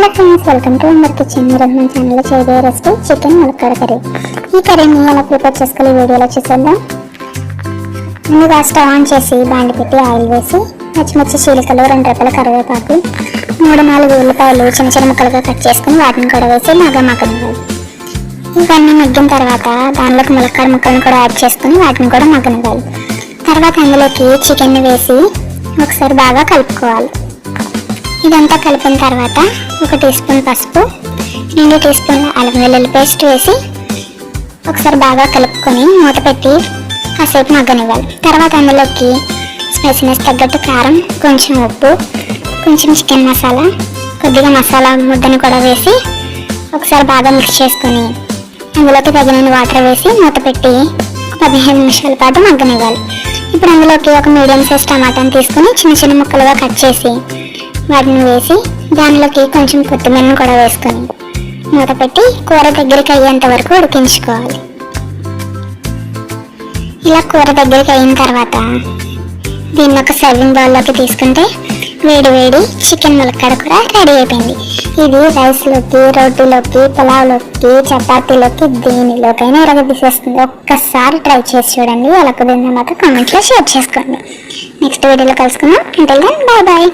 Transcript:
Hello friends welcome to Amar kitchen. మీరు మన ఛానల్లో చేయబోయే రెసిపీ చికెన్ ములక్కాడ కర్రీ. ఈ కర్రీని ఎలా ప్రిపేర్ చేసుకోవాలి వీడియోలో చూసేద్దాం. ముందుగా స్టవ్ ఆన్ చేసి బాండి పెట్టి ఆయిల్ వేసి పచ్చిమిర్చి చీలికలు రెండు రెప్పల కరివేపాకు మూడు నాలుగు ఉల్లిపాయలు చిన్న చిన్న ముక్కలుగా కట్ చేసుకుని వాటిని కూడా వేసి మగ్గ మగ్గనివ్వాలి. ఇవన్నీ మగ్గిన తర్వాత దానిలోకి ములక్కాడ ముక్కలను కూడా యాడ్ చేసుకుని వాటిని కూడా మగ్గనివ్వాలి. తర్వాత అందులోకి చికెన్ని వేసి ఒకసారి బాగా కలుపుకోవాలి. ఇదంతా కలిపిన తర్వాత ఒక టీ స్పూన్ పసుపు రెండు టీ స్పూన్ల అల్లం వెల్లుల్లి పేస్ట్ వేసి ఒకసారి బాగా కలుపుకొని మూత పెట్టి కాసేపు మగ్గనివ్వాలి. తర్వాత అందులోకి స్పైసీనెస్ తగ్గట్టు కారం కొంచెం ఉప్పు కొంచెం చికెన్ మసాలా కొద్దిగా మసాలా ముద్దని కూడా వేసి ఒకసారి బాగా మిక్స్ చేసుకొని అందులోకి తగినన్ని వాటర్ వేసి మూత పెట్టి పదిహేను నిమిషాల పాటు మగ్గనివ్వాలి. ఇప్పుడు అందులోకి ఒక మీడియం సైజ్ టమాటాని తీసుకొని చిన్న చిన్న ముక్కలుగా కట్ చేసి వాటిని వేసి దానిలోకి కొంచెం కొత్తిమీరను కూడా వేసుకొని మూత పెట్టి కూర దగ్గరికి అయ్యేంత వరకు ఉడికించుకోవాలి. ఇలా కూర దగ్గరికి అయిన తర్వాత దీన్ని ఒక సర్వింగ్ బౌల్లోకి తీసుకుంటే వేడి వేడి చికెన్ ములక్కాడ కూడా రెడీ అయిపోయింది. ఇది రైస్లోకి రోటీలోకి పులావ్లోకి చపాతీలోకి దేనిలోకైనా ఇలాగ తీసేస్తుంది. ఒక్కసారి ట్రై చేసి చూడండి ఎలా కుదిరిందో మాత్రం కామెంట్లో షేర్ చేసుకోండి. నెక్స్ట్ వీడియోలో కలుసుకుందాం. అంటే బాయ్ బాయ్